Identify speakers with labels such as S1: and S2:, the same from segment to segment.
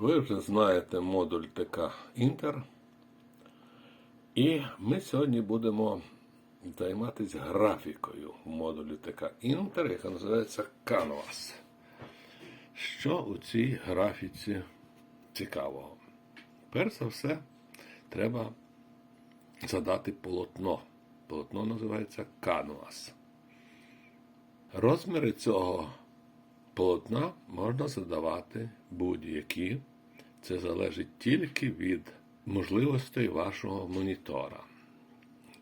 S1: Ви вже знаєте модуль ТК Інтер. І ми сьогодні будемо займатися графікою в модулі ТК Інтер, яка називається Canvas. Що у цій графіці цікавого? Перш за все, треба задати полотно. Полотно називається Canvas. Розміри цього полотна можна задавати будь-які. Це залежить тільки від можливостей вашого монітора.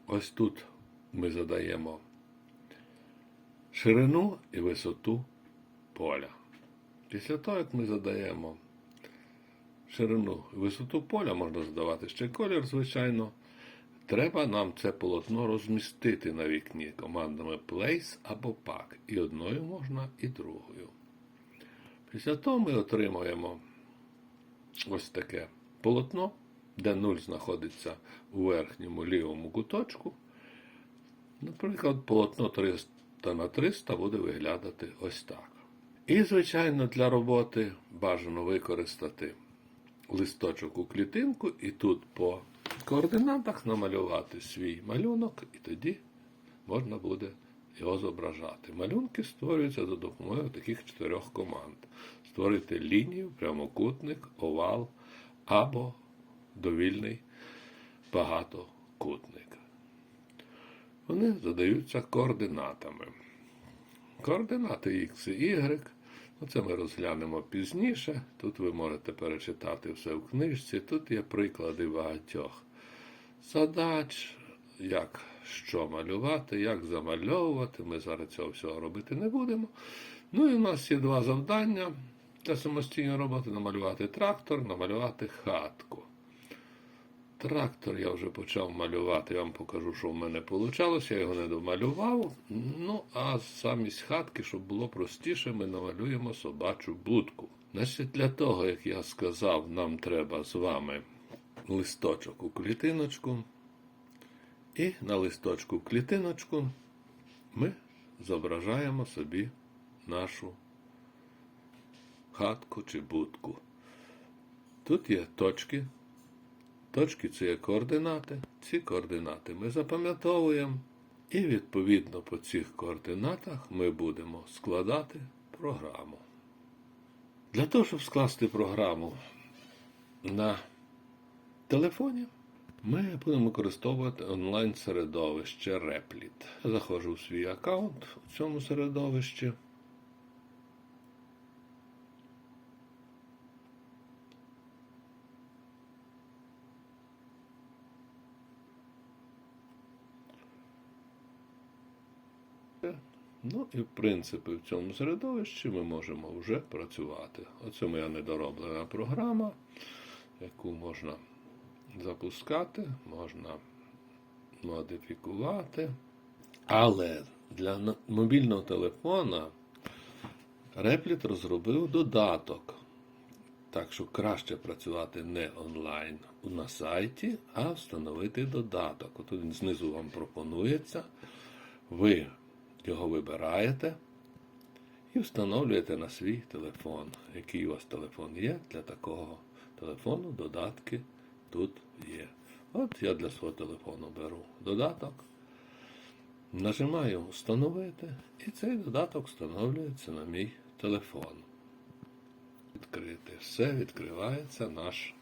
S1: Ось тут ми задаємо ширину і висоту поля. Після того, як ми задаємо ширину і висоту поля, можна задавати ще колір, звичайно. Треба нам це полотно розмістити на вікні командами Place або Pack. І одною можна, і другою. Після того ми отримуємо ось таке полотно, де 0 знаходиться у верхньому лівому куточку. Наприклад, полотно 300 на 300 буде виглядати ось так. І, звичайно, для роботи бажано використати листочок у клітинку і тут по координатах намалювати свій малюнок, і тоді можна буде його зображати. Малюнки створюються за допомогою таких чотирьох команд: створити лінію, прямокутник, овал або довільний багатокутник. Вони задаються координатами. Координати X і Y. Ну, Це ми розглянемо пізніше. Тут ви можете перечитати все в книжці. Тут є приклади багатьох задач, як що малювати, як замальовувати. Ми зараз цього всього робити не будемо. Ну і в нас є два завдання для самостійної роботи: намалювати трактор, намалювати хатку. Трактор я вже почав малювати, я вам покажу, що в мене вийшло. Я його не домалював. Ну, а замість хатки, щоб було простіше, ми намалюємо собачу будку. Значить, для того, як я сказав, нам треба з вами листочок у клітиночку. І на листочку в клітиночку ми зображаємо собі нашу хатку чи будку. Тут є точки. Точки це є координати. Ці координати ми запам'ятовуємо. І відповідно по цих координатах ми будемо складати програму. Для того, щоб скласти програму на телефоні, ми будемо використовувати онлайн-середовище Replit. Заходжу в свій аккаунт у цьому середовищі. Ну і в принципі в цьому середовищі ми можемо вже працювати. Оце моя недороблена програма, яку можна запускати, можна модифікувати. Але для мобільного телефона Replit розробив додаток. Так що краще працювати не онлайн на сайті, а встановити додаток. От він знизу вам пропонується. Ви його вибираєте і встановлюєте на свій телефон. Який у вас телефон є, для такого телефону додатки тут є. От я для свого телефону беру додаток, нажимаю Встановити, і цей додаток встановлюється на мій телефон. Відкрити все, відкривається наш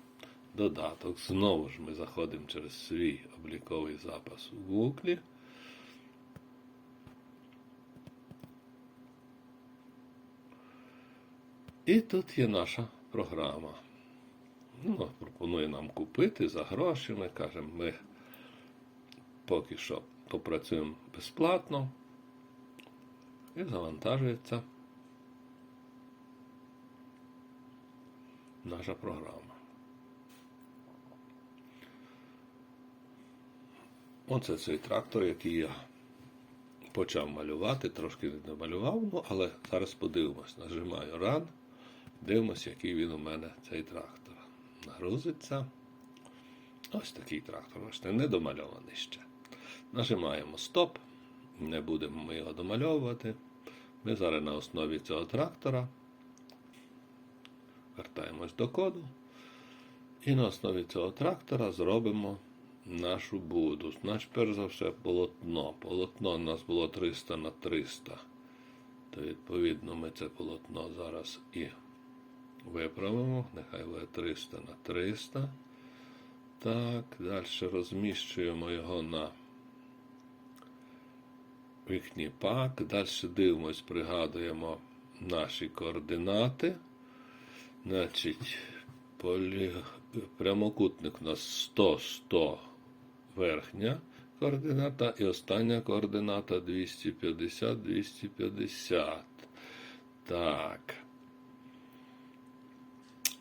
S1: додаток. Знову ж ми заходимо через свій обліковий запис у Google. І тут є наша програма. Ну, пропонує нам купити за гроші. Ми кажемо, ми поки що попрацюємо безплатно. І завантажується наша програма. Оце цей трактор, який я почав малювати, трошки не домалював, ну, але зараз подивимось. Нажимаю Run. Дивимося, який він у мене цей трактор. Нагрузиться. Ось такий трактор. Бачите, не домальований ще. Нажимаємо Стоп. Не будемо ми його домальовувати. Ми зараз на основі цього трактора Вертаємось до коду. І на основі цього трактора зробимо нашу буду. Значить, перш за все, полотно. Полотно у нас було 300 на 300. То відповідно ми це полотно зараз і виправимо. Нехай буде 300 на 300. Так, далі розміщуємо його на вікні пак. Далі дивимось, пригадуємо наші координати. Значить, полі... прямокутник у нас 100, 100 верхня координата і остання координата 250, 250. Так.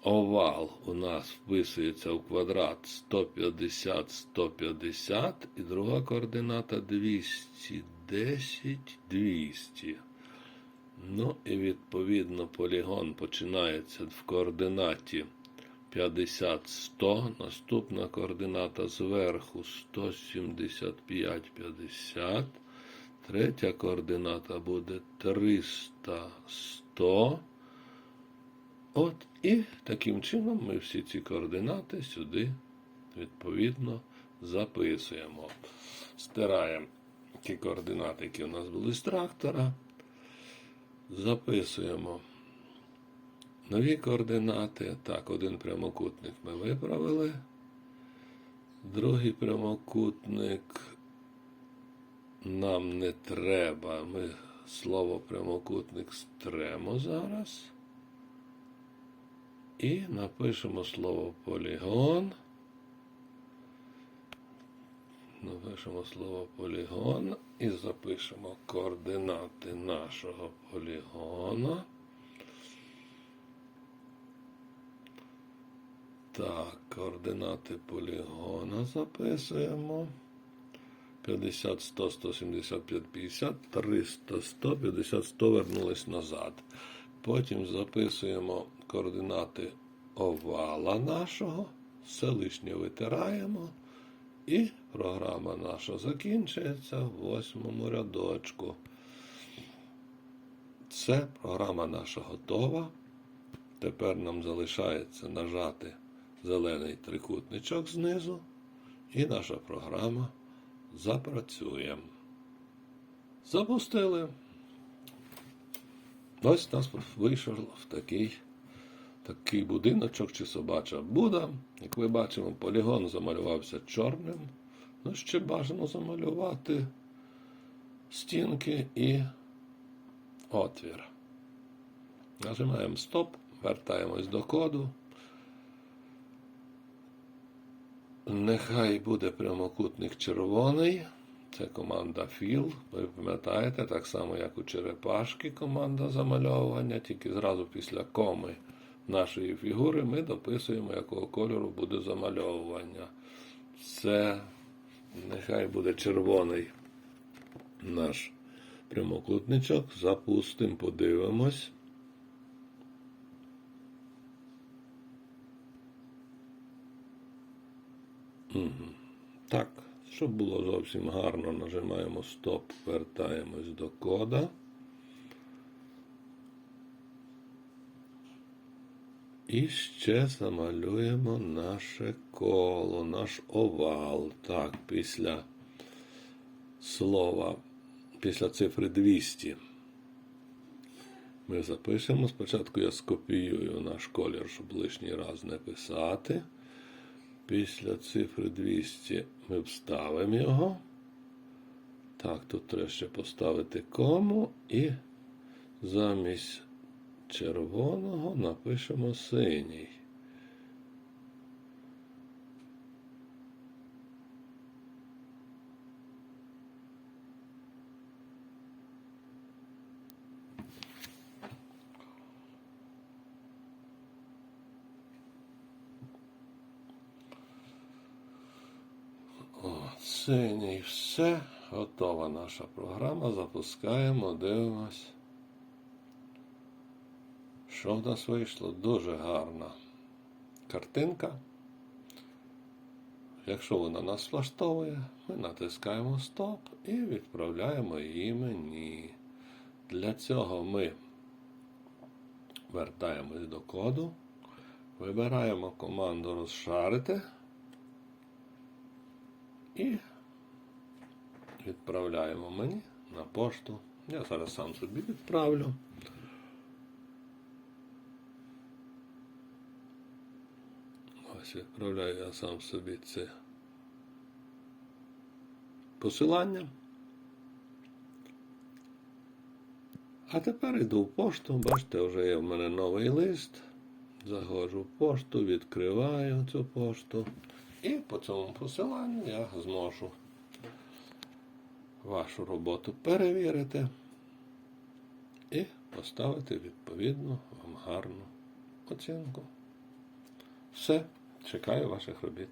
S1: Овал у нас вписується в квадрат 150, 150 і друга координата 210, 200. Ну і відповідно полігон починається в координаті 50, 100. Наступна координата зверху 175, 50. Третя координата буде 300, 100. От і таким чином ми всі ці координати сюди відповідно записуємо. Стираємо ті координати, які у нас були з трактора. Записуємо нові координати. Так, один прямокутник ми виправили. Другий прямокутник нам не треба. Ми слово прямокутник стремо зараз. І напишемо слово полігон. Напишемо слово полігон і запишемо координати нашого полігона. Так, координати полігона записуємо. 50, 100, 175, 50, 300, 100, 50, 100 вернулись назад. Потім записуємо координати овала нашого, все лишнє витираємо. І програма наша закінчується в восьмому рядочку. Це програма наша готова. Тепер нам залишається нажати зелений трикутничок знизу, і наша програма запрацює. Запустили. Ось нас вийшов в такий, такий будиночок чи собача буда. Як ви бачимо, полігон замалювався чорним. Ну, ще бажано замалювати стінки і отвір. Нажимаємо стоп, вертаємось до коду. Нехай буде прямокутник червоний. Це команда fill. Ви пам'ятаєте, так само, як у черепашки команда замальовування, тільки зразу після коми нашої фігури ми дописуємо, якого кольору буде замальовування. Це нехай буде червоний наш прямокутничок. Запустимо, подивимось. Так, щоб було зовсім гарно, нажимаємо стоп, вертаємось до кода. І ще замалюємо наше коло, наш овал. Так, після слова, після цифри 200. Ми запишемо. Спочатку я скопіюю наш колір, щоб лишній раз не писати. Після цифри 200 ми вставимо його. Так, тут треба ще поставити кому і замість червоного напишемо синій. Синій все. Готова наша програма. Запускаємо, дивимось. Що в нас вийшло? Дуже гарна картинка. Якщо вона нас влаштовує, ми натискаємо стоп і відправляємо її мені. Для цього ми вертаємось до коду. Вибираємо команду розшарити і відправляємо мені на пошту. Я зараз сам собі відправлю. Ось відправляю я сам собі це посилання. А тепер йду в пошту. Бачите, вже є в мене новий лист. Заходжу в пошту, відкриваю цю пошту. І по цьому посиланню я зможу вашу роботу перевірити і поставити відповідну вам гарну оцінку. Все, чекаю ваших робіт.